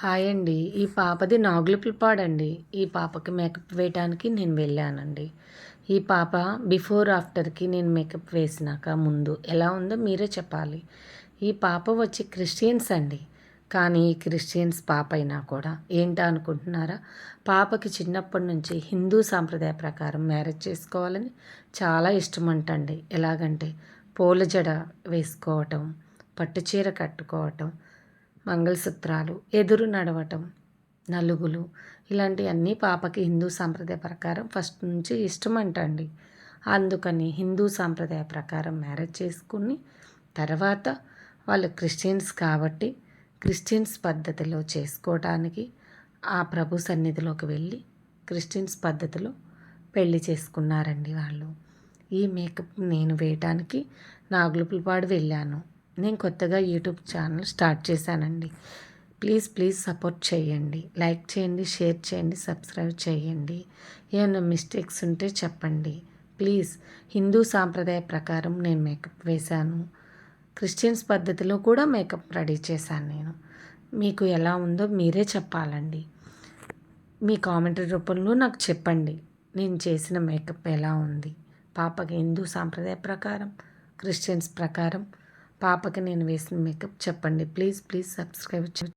Hi అండి. ఈ పాపది నాగులపులపాడండి ఈ పాపకి మేకప్ వేయడానికి నేను వెళ్ళానండి. ఈ పాప బిఫోర్ ఆఫ్టర్కి నేను మేకప్ వేసినాక ముందు ఎలా ఉందో మీరే చెప్పాలి. ఈ పాప వచ్చి క్రిస్టియన్స్ అండి. కానీ ఈ క్రిస్టియన్స్ పాప అయినా కూడా ఏంటా అనుకుంటున్నారా? పాపకి చిన్నప్పటి నుంచి హిందూ సాంప్రదాయ ప్రకారం మ్యారేజ్ చేసుకోవాలని చాలా ఇష్టం అంటండి ఎలాగంటే పూల జడ వేసుకోవటం పట్టుచీర కట్టుకోవటం మంగళసూత్రాలు ఎదురు నడవటం నలుగులు ఇలాంటివన్నీ పాపకి హిందూ సాంప్రదాయ ప్రకారం ఫస్ట్ నుంచి ఇష్టం అంటండి అందుకని హిందూ సాంప్రదాయ ప్రకారం మ్యారేజ్ చేసుకుని తర్వాత వాళ్ళు క్రిస్టియన్స్ కాబట్టి క్రిస్టియన్స్ పద్ధతిలో చేసుకోవడానికి ఆ ప్రభు సన్నిధిలోకి వెళ్ళి క్రిస్టియన్స్ పద్ధతిలో పెళ్ళి చేసుకున్నారండి వాళ్ళు. ఈ మేకప్ నేను వేయటానికి నాగులపులపాడు వెళ్ళాను. నేను కొత్తగా యూట్యూబ్ ఛానల్ స్టార్ట్ చేశానండి. ప్లీజ్ ప్లీజ్ సపోర్ట్ చేయండి. లైక్ చేయండి షేర్ చేయండి సబ్స్క్రైబ్ చేయండి. ఏమైనా మిస్టేక్స్ ఉంటే చెప్పండి. ప్లీజ్ హిందూ సాంప్రదాయ ప్రకారం నేను మేకప్ వేశాను. క్రిస్టియన్స్ పద్ధతిలో కూడా మేకప్ రెడీ చేశాను నేను. మీకు ఎలా ఉందో మీరే చెప్పాలండి. మీ కామెంటరీ రూపంలో నాకు చెప్పండి. నేను చేసిన మేకప్ ఎలా ఉంది? పాపకి హిందూ సాంప్రదాయ ప్రకారం క్రిస్టియన్స్ ప్రకారం పాపకి నేను వేసిన మేకప్ చెప్పండి. Please please subscribe